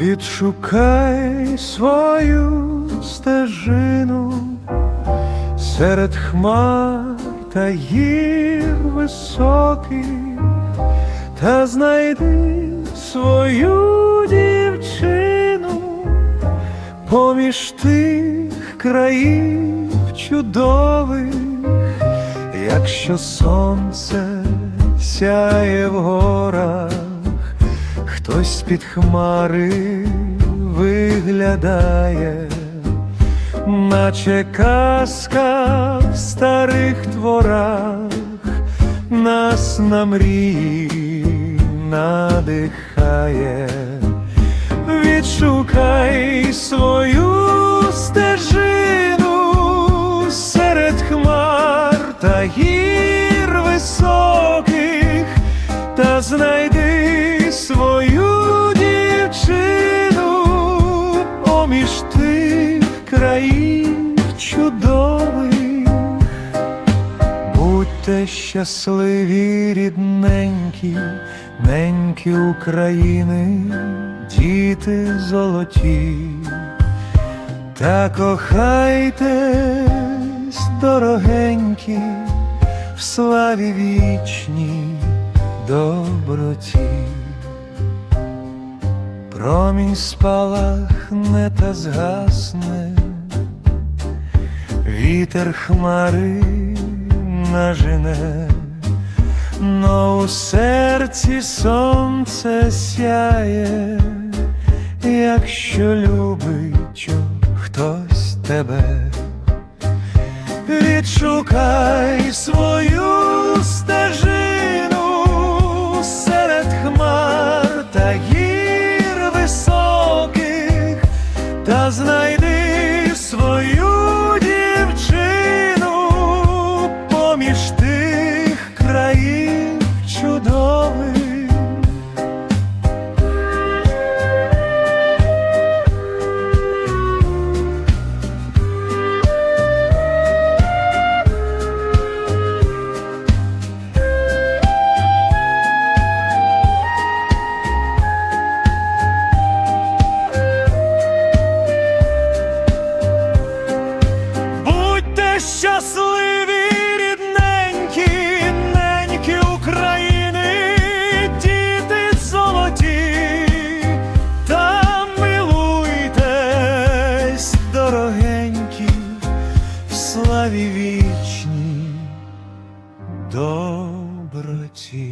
Відшукай свою стежину серед хмар та гір високих, та знайди свою дівчину поміж тих країв чудових, якщо сонце сяє в горах, хтось під хмари виглядає, наче казка в старих творах, нас на мрії надихає. Відшукай свою Будьте щасливі, рідненькі, неньки України, діти золоті, та кохайтесь, дорогенькі, в славі вічній доброті. Промінь спалахне та згасне, вітер хмари нажене, но у серці сонце сяє, якщо любить хтось тебе, відшукай свою стежину серед хмар та гір високих, та знайди славі вічній доброті.